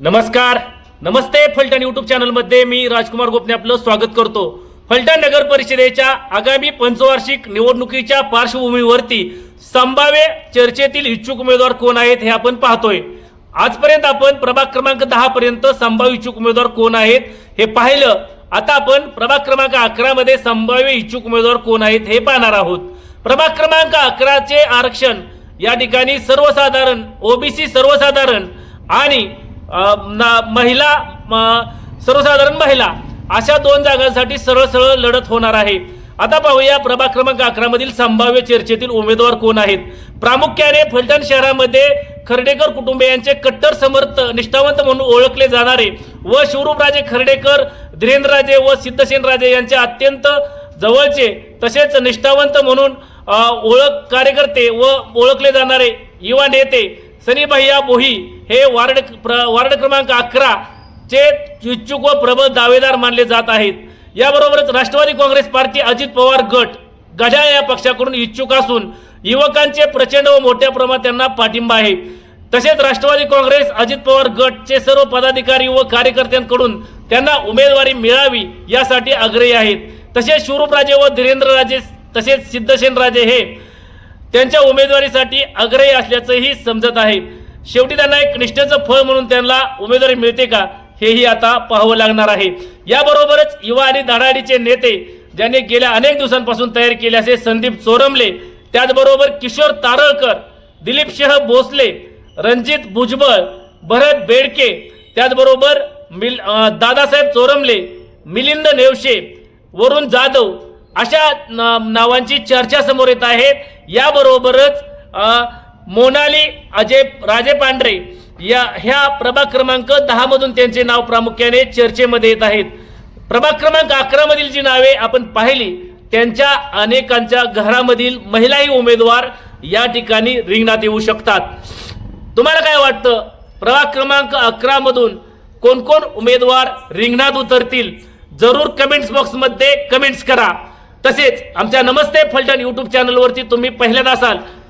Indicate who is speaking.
Speaker 1: नमस्कार. नमस्ते फलटण युट्यूब चॅनलमध्ये मी राजकुमार गोपने आपलं स्वागत करतो. फलटण नगर परिषदेच्या आगामी पंचवार्षिक निवडणुकीच्या पार्श्वभूमीवरती संभाव्य चर्चेतील इच्छुक उमेदवार कोण आहेत हे आपण पाहतोय. आजपर्यंत आपण प्रभाग क्रमांक दहा पर्यंत संभाव्य इच्छुक उमेदवार कोण आहेत हे पाहिलं. आता आपण प्रभाग क्रमांक अकरा मध्ये संभाव्य इच्छुक उमेदवार कोण आहेत हे पाहणार आहोत. प्रभाग क्रमांक अकराचे आरक्षण. या ठिकाणी सर्वसाधारण ओबीसी सर्वसाधारण आणि महिला म, सर्वसाधारण महिला अशा दोन जागांसाठी सरळ सरळ लढत होणार आहे. आता पाहूया प्रभाग क्रमांक अकरा मधील संभाव्य चर्चेतील उमेदवार कोण आहेत. प्रामुख्याने फलटण शहरामध्ये खर्डेकर कुटुंबियांचे कट्टर समर्थ निष्ठावंत म्हणून ओळखले जाणारे व शिवरूपराजे खर्डेकर धीरेंद्रराजे व सिद्धसेनराजे यांचे अत्यंत जवळचे तसेच निष्ठावंत म्हणून ओळख कार्यकर्ते व ओळखले जाणारे युवा नेते सनी भैया बोही हे वार्ड प्र वार्ड क्रमांक अकरा चे इच्छुक व प्रबळ दावेदार मानले जात आहेत. याबरोबरच राष्ट्रवादी काँग्रेस पार्टी अजित पवार गट गजा या पक्षाकडून इच्छुक असून युवकांचे प्रचंड व मोठ्या प्रमाणात त्यांना पाठिंबा आहे. तसेच राष्ट्रवादी काँग्रेस अजित पवार गटचे सर्व पदाधिकारी व कार्यकर्त्यांकडून त्यांना उमेदवारी मिळावी यासाठी आग्रही आहेत. तसेच शिवरूपराजे व धीरेंद्रराजे तसेच सिद्धसेनराजे हे त्यांच्या उमेदवारीसाठी आग्रही असल्याचंही समजत आहे. शेवटी त्यांना एक निष्ठेचं फळ म्हणून त्यांना उमेदवारी मिळते का हेही आता पाहावं लागणार आहे. याबरोबरच युवा आणि धडाडीचे नेते ज्यांनी गेल्या अनेक दिवसांपासून तयार केले असे संदीप चोरमले त्याचबरोबर किशोर तारळकर दिलीप शह भोसले रणजित भुजबळ भरत बेडके त्याचबरोबर मिल दादासाहेब चोरमले मिलिंद नेवशे वरुण जाधव अशा नावांची चर्चा समोर येत आहेत याबरोबरच मोनाली अजय राजे पांढरे या ह्या प्रभाग क्रमांक दहा मधून त्यांचे नाव प्रामुख्याने चर्चेमध्ये येत आहेत. प्रभाग क्रमांक अकरा मधील जी नावे आपण पाहिली त्यांच्या अनेकांच्या घरामधील महिलाही उमेदवार या ठिकाणी रिंगणात येऊ शकतात. तुम्हाला काय वाटतं? प्रभाग क्रमांक अकरा मधून कोण कोण उमेदवार रिंगणात उतरतील? जरूर कमेंट्स बॉक्समध्ये कमेंट्स करा. तसेच आमच्या नमस्ते फलटण यूट्यूब चॅनलवरती तुम्ही पहिल्यांदा असाल